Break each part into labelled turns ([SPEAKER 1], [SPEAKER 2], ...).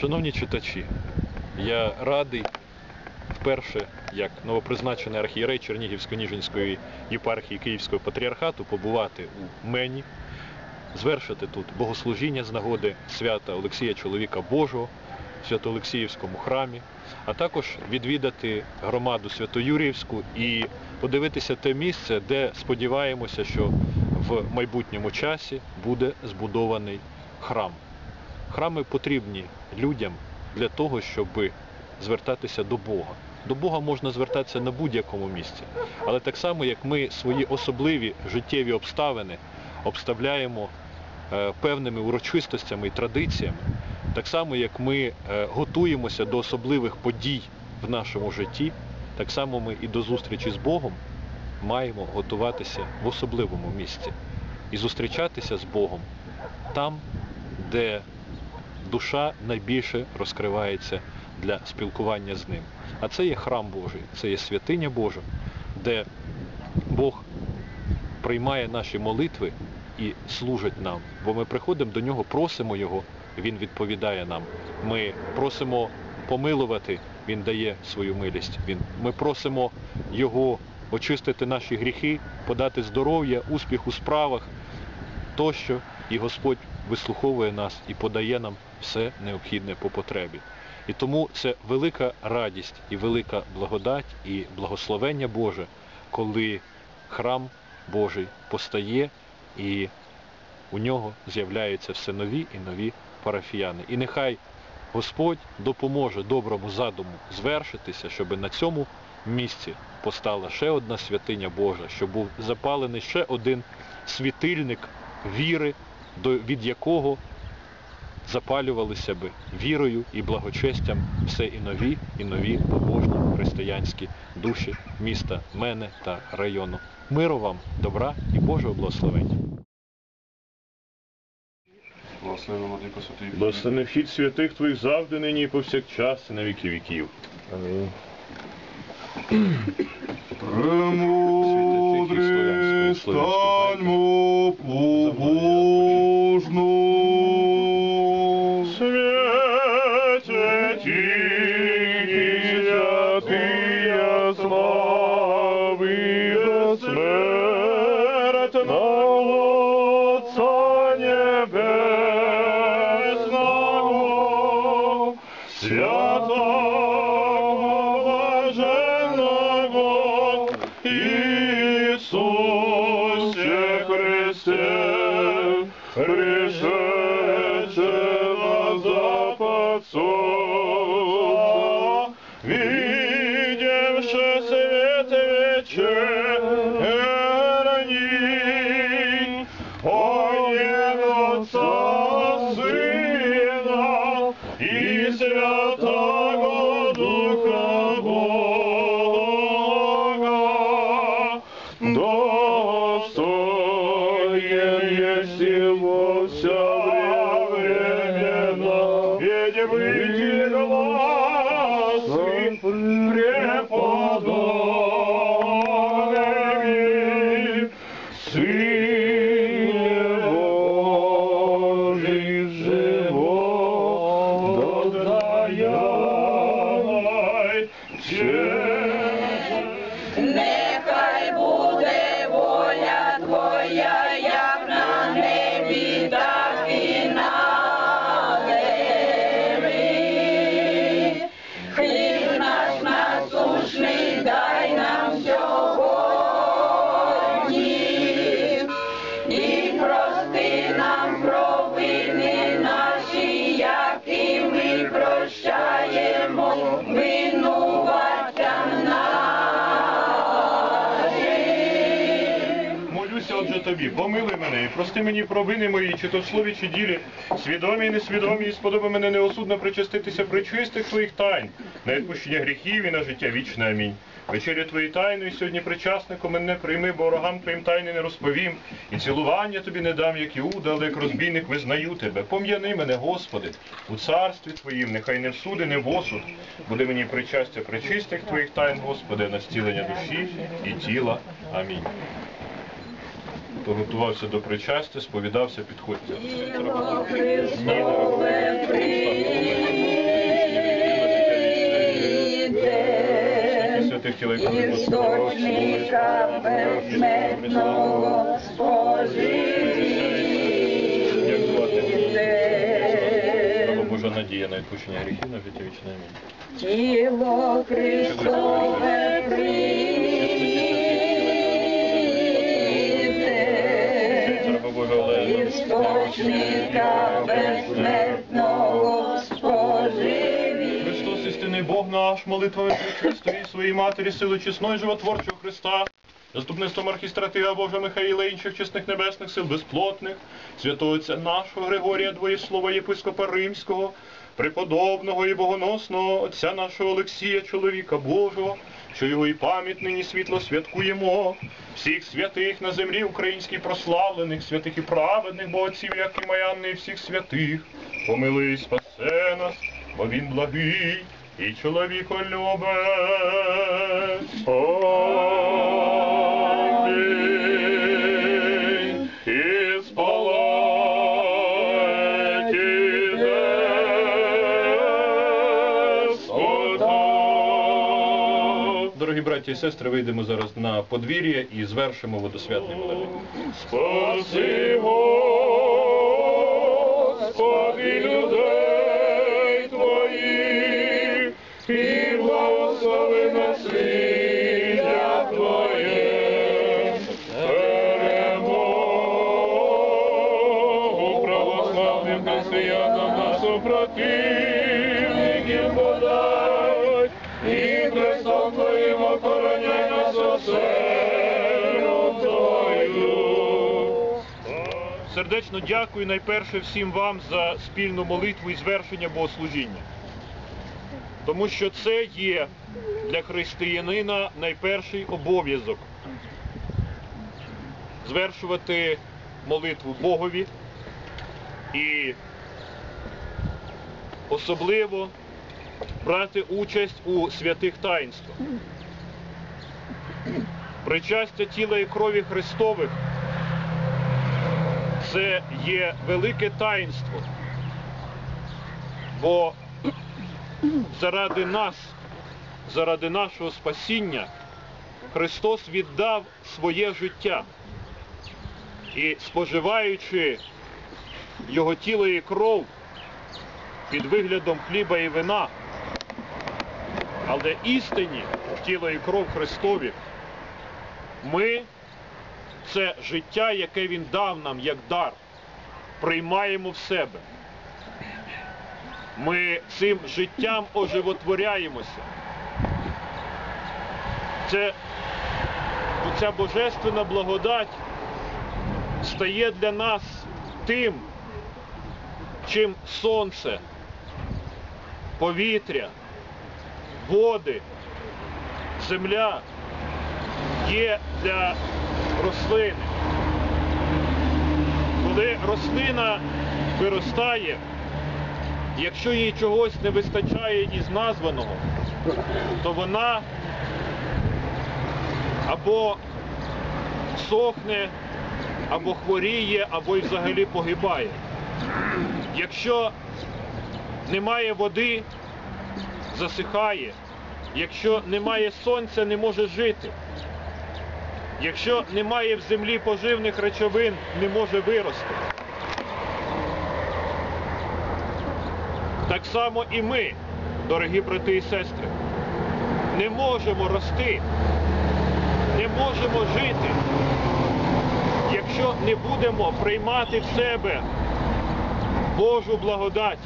[SPEAKER 1] Шановні читачі, я радий вперше, як новопризначений архієрей Чернігівсько-Ніжинської єпархії Київського патріархату, побувати у Мені, звершити тут богослужіння з нагоди свята Олексія Чоловіка Божого в Свято-Олексіївському храмі, а також відвідати громаду Свято-Юріївську і подивитися те місце, де сподіваємося, що в майбутньому часі буде збудований храм. Храми потрібні людям для того, щоб звертатися до Бога. До Бога можна звертатися на будь-якому місці. Але так само, як ми свої особливі життєві обставини обставляємо е, певними урочистостями і традиціями, так само, як ми е, готуємося до особливих подій в нашому житті, так само ми і до зустрічі з Богом маємо готуватися в особливому місці і зустрічатися з Богом там, де душа найбільше розкривається для спілкування з ним. А це є храм Божий, це є святиня Божа, де Бог приймає наші молитви і служить нам. Бо ми приходимо до нього, просимо Його, Він відповідає нам. Ми просимо помилувати, Він дає свою милість. Він, ми просимо Його очистити наші гріхи, подати здоров'я, успіх у справах тощо, і Господь вислуховує нас і подає нам все необхідне по потребі. І тому це велика радість і велика благодать і благословення Боже, коли храм Божий постає і у нього з'являються все нові і нові парафіяни. І нехай Господь допоможе доброму задуму звершитися, щоб на цьому місці постала ще одна святиня Божа, щоб був запалений ще один світильник віри, від якого запалювалися би вірою і благочестям все і нові, і нові побожні християнські душі міста мене та району. Миру вам, добра і Божого благословення.
[SPEAKER 2] Благословений вхід святих твоїх завжди нині і повсякчас і на віки віків.
[SPEAKER 1] Амінь.
[SPEAKER 3] Премудрий станьмо побожну.
[SPEAKER 2] Lord. Тобі, помилуй мене і прости мені провини мої, чи то в слові, чи ділі, свідомі і несвідомі, і сподоби мене неосудно причаститися причистих твоїх тайн, на відпущення гріхів і на життя вічне. Амінь. Вечерю твої тайної сьогодні причасником мене прийми, бо ворогам твоїм тайни не розповім, і цілування тобі не дам, як Іуда, але як розбійник визнаю тебе. Пом'яни мене, Господи, у царстві твоїм, нехай не в суди, не в осуд. Буде мені причастя причистих твоїх тайн, Господи, на зцілення душі і тіла. Амінь готувався до причастя, сповідався, підходьте. Істочника безмежного
[SPEAKER 1] спожити. Божа надія на відпущення гріхів на життя вічне.
[SPEAKER 2] Тіло Христове прийде. Істочника безсмертного споживі.
[SPEAKER 1] Христос, істинний Бог наш, молитвами Пречистої своїй матері, сили чесної животворчого Христа, заступництвом архістратига Божа Михаїла інших чесних небесних сил безплотних, святого Отця нашого Григорія Двоєслова, єпископа Римського, преподобного і богоносного Отця нашого Олексія, чоловіка Божого, що його і пам'ять нині світло святкуємо, всіх святих на землі українській прославлених, святих і праведних, бо отців, як і Маянни, всіх святих, помилуй, спасе нас, бо він благий і чоловіколюбець. Амінь. Сестри, вийдемо зараз на подвір'я і звершимо водосвятний молитву. Спаси, Господи, людей Твоїх, і благослови наслідя Твоє, перемогу православним християнам на супротивників Сердечно дякую найперше всім вам за спільну молитву і звершення богослужіння. Тому що це є для християнина найперший обов'язок звершувати молитву Богові і особливо брати участь у святих таїнствах. Причастя тіла і крові Христових це є велике таїнство, бо заради нас, заради нашого спасіння, Христос віддав своє життя. І споживаючи Його тіло і кров під виглядом хліба і вина, але істині тіло і кров Христові, ми це життя, яке Він дав нам як дар, приймаємо в себе. Ми цим життям оживотворяємося. Це, ця божественна благодать стає для нас тим, чим сонце, повітря, води, земля є для рослини. Коли рослина виростає, якщо їй чогось не вистачає із названого, то вона або сохне, або хворіє, або й взагалі погибає. Якщо немає води, засихає. Якщо немає сонця, не може жити. Якщо немає в землі поживних речовин, не може вирости. Так само і ми, дорогі брати і сестри, не можемо рости, не можемо жити, якщо не будемо приймати в себе Божу благодать,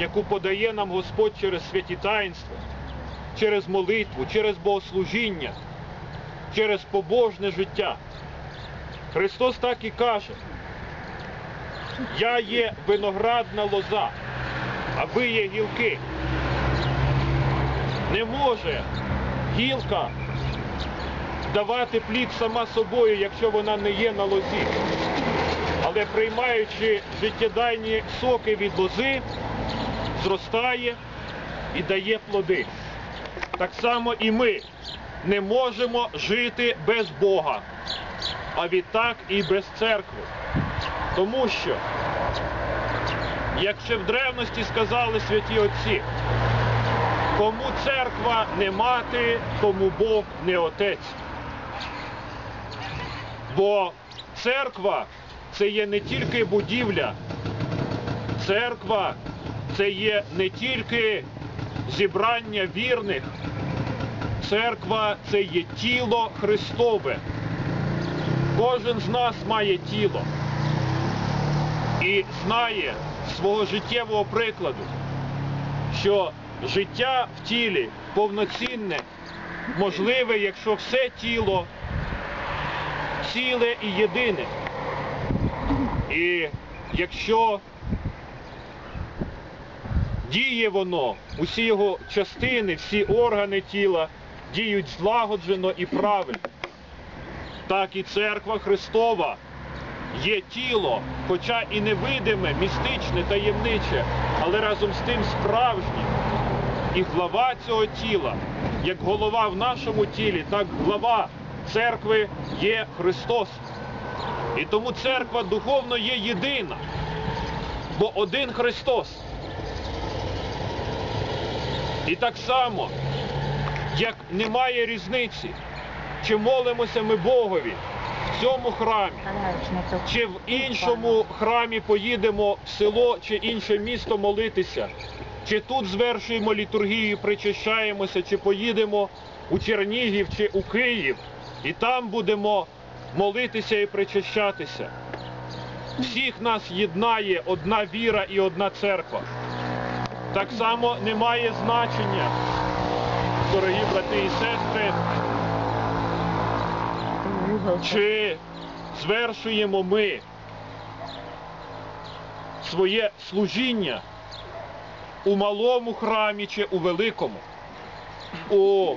[SPEAKER 1] яку подає нам Господь через святі таїнства, через молитву, через богослужіння, через побожне життя. Христос так і каже, я є виноградна лоза, а ви є гілки. Не може гілка давати плід сама собою, якщо вона не є на лозі. Але приймаючи життєдайні соки від лози, зростає і дає плоди. Так само і ми не можемо жити без Бога, а відтак і без церкви. Тому що, як ще в древності сказали святі отці, кому церква не мати, кому Бог не отець. Бо церква це є не тільки будівля, церква це є не тільки зібрання вірних, церква це є тіло Христове. Кожен з нас має тіло і знає свого життєвого прикладу, що життя в тілі повноцінне, можливе, якщо все тіло ціле і єдине. І якщо діє воно, усі його частини, всі органи тіла діють злагоджено і правильно, так і церква Христова є тіло, хоча і невидиме, містичне, таємниче, але разом з тим справжнє. І глава цього тіла, як голова в нашому тілі, так глава церкви є Христос. І тому церква духовно є єдина, бо один Христос. І так само, як немає різниці, чи молимося ми Богові в цьому храмі, чи в іншому храмі поїдемо в село чи інше місто молитися, чи тут звершуємо літургію, причащаємося, чи поїдемо у Чернігів чи у Київ, і там будемо молитися і причащатися. Всіх нас єднає одна віра і одна церква. Так само немає значення, дорогі брати і сестри, чи звершуємо ми своє служіння у малому храмі чи у великому, у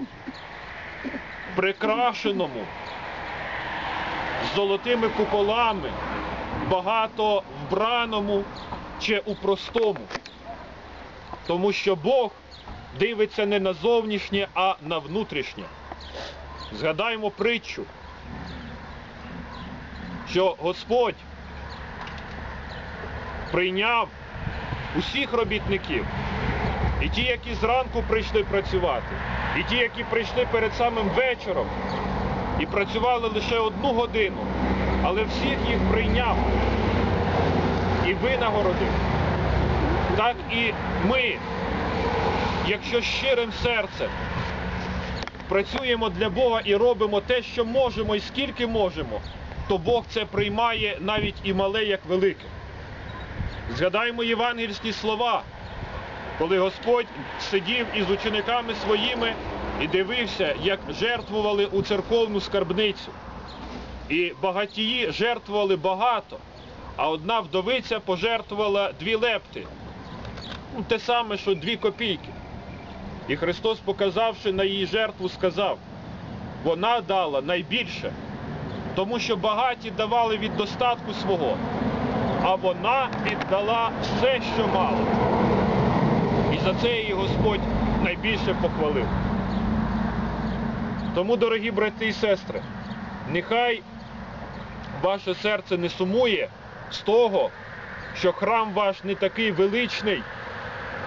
[SPEAKER 1] прикрашеному золотими куполами, багато вбраному чи у простому. Тому що Бог дивиться не на зовнішнє, а на внутрішнє. Згадаємо притчу, що Господь прийняв усіх робітників, і ті, які зранку прийшли працювати, і ті, які прийшли перед самим вечором і працювали лише одну годину, але всіх їх прийняв і винагородив. Так і ми, якщо щирим серцем працюємо для Бога і робимо те, що можемо і скільки можемо, то Бог це приймає навіть і мале, як велике. Згадаємо євангельські слова, коли Господь сидів із учениками своїми і дивився, як жертвували у церковну скарбницю. І багатії жертвували багато, а одна вдовиця пожертвувала дві лепти. Ну, те саме, що дві копійки. І Христос, показавши на її жертву, сказав, вона дала найбільше, тому що багаті давали від достатку свого, а вона віддала все, що мала. І за це її Господь найбільше похвалив. Тому, дорогі брати і сестри, нехай ваше серце не сумує з того, що храм ваш не такий величний,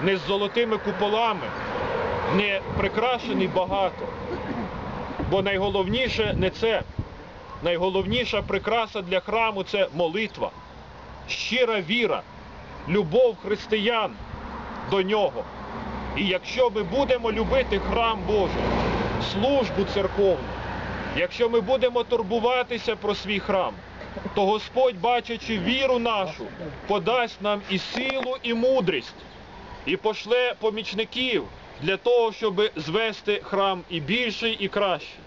[SPEAKER 1] не з золотими куполами, не прикрашений багато. Бо найголовніше не це. Найголовніша прикраса для храму це молитва, щира віра, любов християн до нього. І якщо ми будемо любити храм Божий, службу церковну, якщо ми будемо турбуватися про свій храм, то Господь, бачачи віру нашу, подасть нам і силу, і мудрість, і пошле помічників для того, щоб звести храм і більший, і кращий.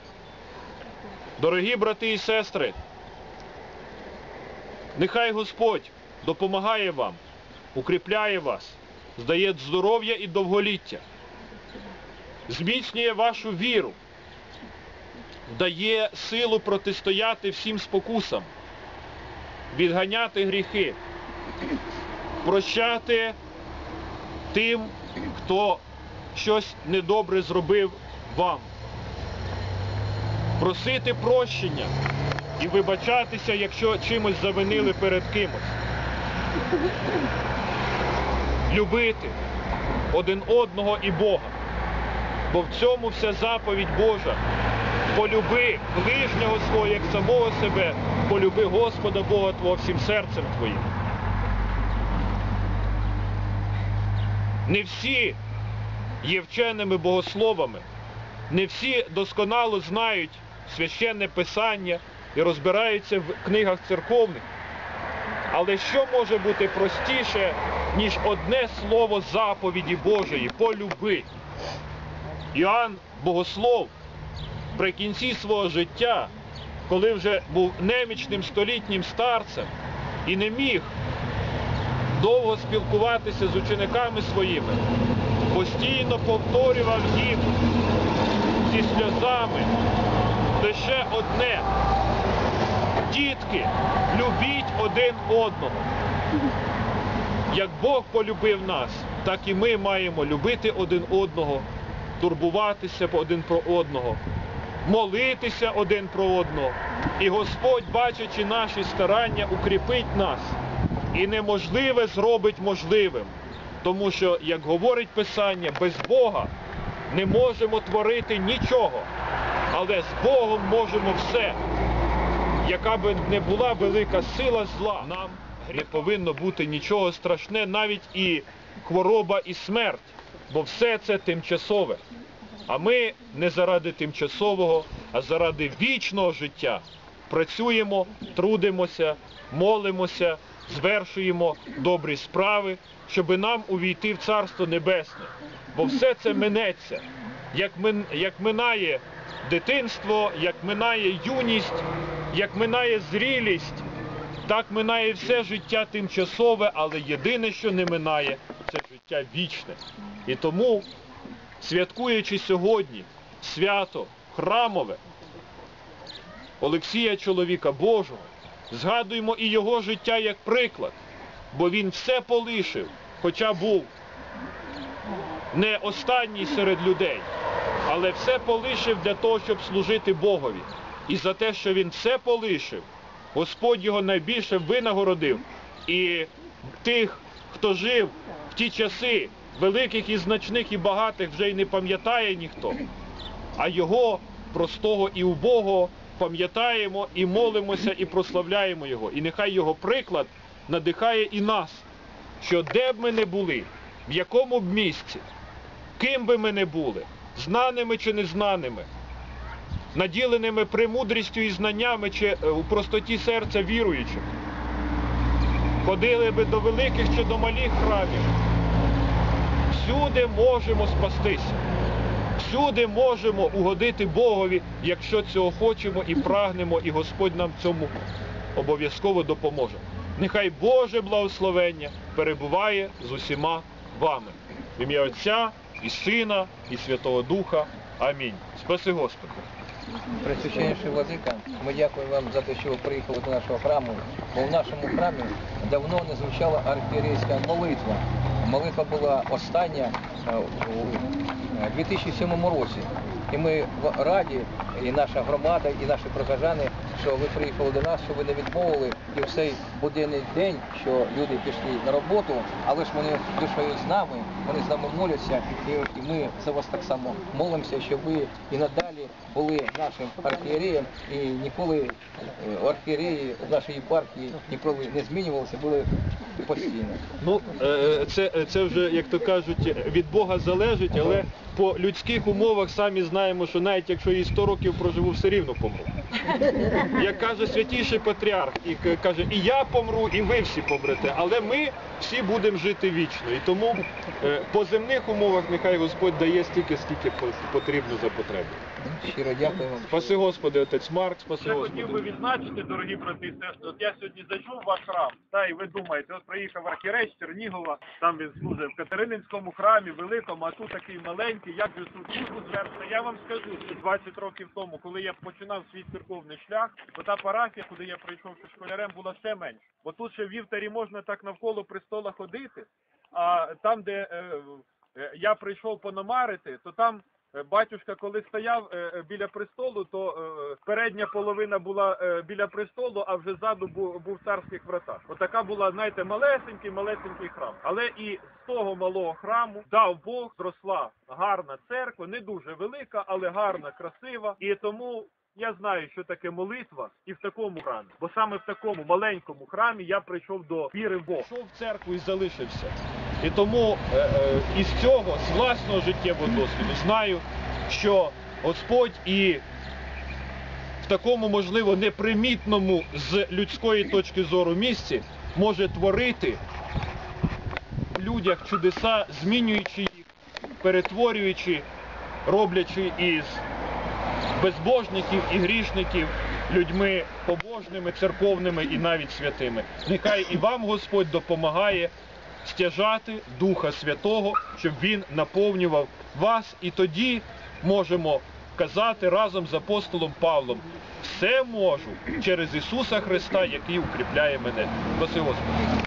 [SPEAKER 1] Дорогі брати і сестри, нехай Господь допомагає вам, укріпляє вас, здає здоров'я і довголіття, зміцнює вашу віру, дає силу протистояти всім спокусам, відганяти гріхи, прощати тим, хто щось недобре зробив вам. Просити прощення і вибачатися, якщо чимось завинили перед кимось. Любити один одного і Бога. Бо в цьому вся заповідь Божа. Полюби ближнього свого як самого себе, полюби Господа Бога Твого всім серцем твоїм. Не всі є вченими богословами, не всі досконало знають священне писання і розбираються в книгах церковних. Але що може бути простіше, ніж одне слово заповіді Божої полюби? Іоанн Богослов при кінці свого життя, коли вже був немічним столітнім старцем і не міг довго спілкуватися з учениками своїми, постійно повторював їм зі сльозами лише одне. Дітки, любіть один одного. Як Бог полюбив нас, так і ми маємо любити один одного, турбуватися один про одного, молитися один про одного. І Господь, бачачи наші старання, укріпить нас і неможливе зробить можливим. Тому що, як говорить Писання, без Бога не можемо творити нічого, але з Богом можемо все. Яка би не була велика сила зла, нам не повинно бути нічого страшне, навіть і хвороба, і смерть, бо все це тимчасове. А ми не заради тимчасового, а заради вічного життя працюємо, трудимося, молимося, звершуємо добрі справи, щоб нам увійти в Царство Небесне. Бо все це минеться, як, як минає дитинство, як минає юність, як минає зрілість, так минає все життя тимчасове, але єдине, що не минає, це життя вічне. І тому, святкуючи сьогодні свято храмове Олексія чоловіка Божого, згадуємо і його життя як приклад, бо він все полишив, хоча був не останній серед людей, але все полишив для того, щоб служити Богові. І за те, що він все полишив, Господь його найбільше винагородив. І тих, хто жив в ті часи, великих і значних і багатих, вже й не пам'ятає ніхто. А його, простого і убогого, пам'ятаємо і молимося, і прославляємо його. І нехай його приклад надихає і нас, що де б ми не були, в якому б місці, ким би ми не були, знаними чи незнаними, наділеними премудрістю і знаннями чи е, у простоті серця віруючих, ходили би до великих чи до малих храмів, всюди можемо спастися. Всюди можемо угодити Богові, якщо цього хочемо і прагнемо, і Господь нам цьому обов'язково допоможе. Нехай Боже благословення перебуває з усіма вами. В ім'я Отця і Сина, і Святого Духа. Амінь. Спаси Господи.
[SPEAKER 4] Пресвященніший Владика, ми дякуємо вам за те, що ви приїхали до нашого храму, бо в нашому храмі давно не звучала архієрейська молитва. Молитва була остання е, у 2007 році. І ми раді, і наша громада, і наші прихожани, що ви приїхали до нас, що ви не відмовили і в цей буденний день, що люди пішли на роботу, але ж вони душою з нами, вони з нами моляться, і, ми за вас так само молимося, щоб ви і надалі були нашим архієреєм і ніколи е, архієреї нашої єпархії ніколи не змінювалися, були постійно.
[SPEAKER 1] Ну, е, це, це вже, як то кажуть, від Бога залежить, але по людських умовах самі знаємо, що навіть якщо і 100 років проживу, все рівно помру. Як каже святіший патріарх, і каже, і я помру, і ви всі помрете, але ми всі будемо жити вічно. І тому е, по земних умовах нехай Господь дає стільки, скільки потрібно за потреби.
[SPEAKER 4] Щиро дякую вам.
[SPEAKER 1] Спаси Господи, отець Марк, спаси
[SPEAKER 5] Я хотів би відзначити, дорогі брати і сестри, от я сьогодні зайшов в ваш храм, та і ви думаєте, от приїхав архієрей з Чернігова, там він служив в Катерининському храмі, великому, а тут такий маленький, як же тут службу звершити. Я вам скажу, що 20 років тому, коли я починав свій церковний шлях, то та парафія, куди я прийшов школярем, була ще менше. Бо тут ще в вівтарі можна так навколо престола ходити, а там, де е, е, я прийшов пономарити, то там Батюшка, коли стояв е, е, біля престолу, то е, передня половина була е, біля престолу, а вже ззаду був царських вратах. Отака була, знаєте, малесенький, малесенький храм. Але і з того малого храму дав Бог, зросла гарна церква, не дуже велика, але гарна, красива. І тому я знаю, що таке молитва і в такому храмі. Бо саме в такому маленькому храмі я прийшов до віри в Бога.
[SPEAKER 1] Пішов в церкву і залишився. І тому е, е, із цього, з власного життєвого досвіду, знаю, що Господь і в такому, можливо, непримітному з людської точки зору місці може творити в людях чудеса, змінюючи їх, перетворюючи, роблячи із безбожників і грішників людьми побожними, церковними і навіть святими. Нехай і вам Господь допомагає стяжати Духа Святого, щоб Він наповнював вас, і тоді можемо казати разом з апостолом Павлом. Все можу через Ісуса Христа, який укріпляє мене. Спаси Господи.